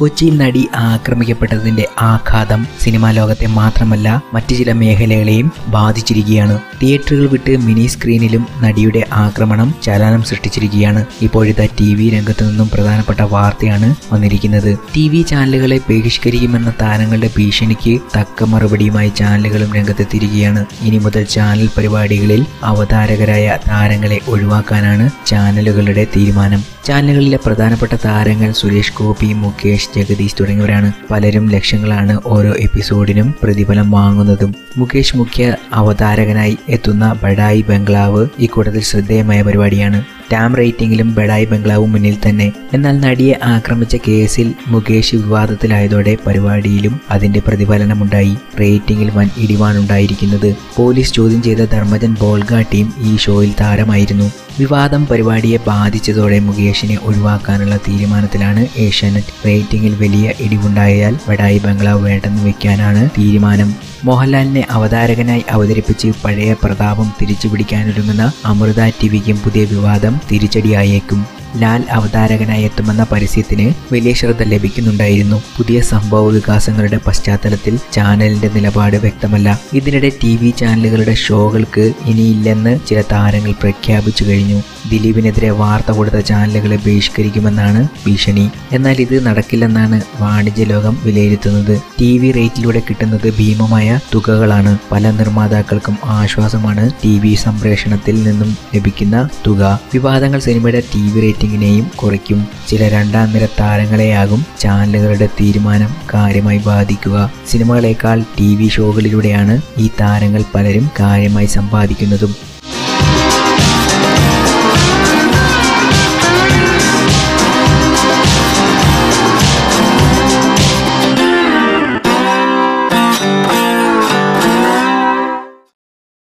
കൊച്ചിയിൽ നടി ആക്രമിക്കപ്പെട്ടതിന്റെ ആഘാതം സിനിമാ ലോകത്തെ മാത്രമല്ല മറ്റു ചില മേഖലകളെയും ബാധിച്ചിരിക്കുകയാണ്. തിയേറ്ററുകൾ വിട്ട് മിനി സ്ക്രീനിലും നടിയുടെ ആക്രമണം ചലനം സൃഷ്ടിച്ചിരിക്കുകയാണ്. ഇപ്പോഴത്തെ ടി വി രംഗത്തു നിന്നും പ്രധാനപ്പെട്ട വാർത്തയാണ് വന്നിരിക്കുന്നത്. ടി വി ചാനലുകളെ ബഹിഷ്കരിക്കുമെന്ന താരങ്ങളുടെ ഭീഷണിക്ക് തക്ക മറുപടിയുമായി ചാനലുകളും രംഗത്തെത്തിയിരിക്കുകയാണ്. ഇനി മുതൽ ചാനൽ പരിപാടികളിൽ അവതാരകരായ താരങ്ങളെ ഒഴിവാക്കാനാണ് ചാനലുകളുടെ തീരുമാനം. ചാനലുകളിലെ പ്രധാനപ്പെട്ട താരങ്ങൾ സുരേഷ് ഗോപി മുകേഷ് ജഗദീഷ് തുടങ്ങിയവരാണ്. പലരും ലക്ഷങ്ങളാണ് ഓരോ എപ്പിസോഡിനും പ്രതിഫലം വാങ്ങുന്നതും. മുകേഷ് മുഖ്യ അവതാരകനായി എത്തുന്ന ബഡായി ബംഗ്ലാവ് ഇക്കൂട്ടത്തിൽ ശ്രദ്ധേയമായ പരിപാടിയാണ്. ടാം റേറ്റിംഗിലും ബഡായി ബംഗ്ലാവും മുന്നിൽ തന്നെ. എന്നാൽ നടിയെ ആക്രമിച്ച കേസിൽ മുകേഷ് വിവാദത്തിലായതോടെ പരിപാടിയിലും അതിന്റെ പ്രതിഫലനമുണ്ടായി. റേറ്റിംഗിൽ വൻ ഇടിവാണുണ്ടായിരിക്കുന്നത്. പോലീസ് ചോദ്യം ചെയ്ത ധർമ്മജൻ ബോൾഗ ടീം ഈ ഷോയിൽ താരമായിരുന്നു. വിവാദം പരിപാടിയെ ബാധിച്ചതോടെ മുകേഷിനെ ഒഴിവാക്കാനുള്ള തീരുമാനത്തിലാണ് ഏഷ്യാനെറ്റ് റേറ്റിംഗിൽ വലിയ ഇടിവുണ്ടായാൽ ബഡായി ബംഗ്ലാവ് വേണ്ടെന്ന് വെക്കാനാണ് തീരുമാനം. മോഹൻലാലിനെ അവതാരകനായി അവതരിപ്പിച്ച് പഴയ പ്രതാപം തിരിച്ചുപിടിക്കാനൊരുങ്ങുന്ന അമൃത ടിവിക്കും പുതിയ വിവാദം തിരിച്ചടിയായേക്കും. ലാൽ അവതാരകനായി എത്തുമെന്ന പരസ്യത്തിന് വലിയ ശ്രദ്ധ ലഭിക്കുന്നുണ്ടായിരുന്നു. പുതിയ സംഭവ വികാസങ്ങളുടെ പശ്ചാത്തലത്തിൽ ചാനലിന്റെ നിലപാട് വ്യക്തമല്ല. ഇതിനിടെ ടി വി ചാനലുകളുടെ ഷോകൾക്ക് ഇനിയില്ലെന്ന് ചില താരങ്ങൾ പ്രഖ്യാപിച്ചു കഴിഞ്ഞു. ദിലീപിനെതിരെ വാർത്ത കൊടുത്ത ചാനലുകളെ ബഹിഷ്കരിക്കുമെന്നാണ് ഭീഷണി. എന്നാൽ ഇത് നടക്കില്ലെന്നാണ് വാണിജ്യ ലോകം വിലയിരുത്തുന്നത്. ടി വി റേറ്റിലൂടെ കിട്ടുന്നത് ഭീമമായ തുകകളാണ്. പല നിർമ്മാതാക്കൾക്കും ആശ്വാസമാണ് ടി വി സംപ്രേഷണത്തിൽ നിന്നും ലഭിക്കുന്ന തുക. വിവാദങ്ങൾ സിനിമയുടെ ടി വി റേറ്റിംഗിനെയും കുറയ്ക്കും. ചില രണ്ടാം നിര താരങ്ങളെയാകും ചാനലുകളുടെ തീരുമാനം കാര്യമായി ബാധിക്കുക. സിനിമകളെക്കാൾ ടി വി ഷോകളിലൂടെയാണ് ഈ താരങ്ങൾ പലരും കാര്യമായി സമ്പാദിക്കുന്നതും.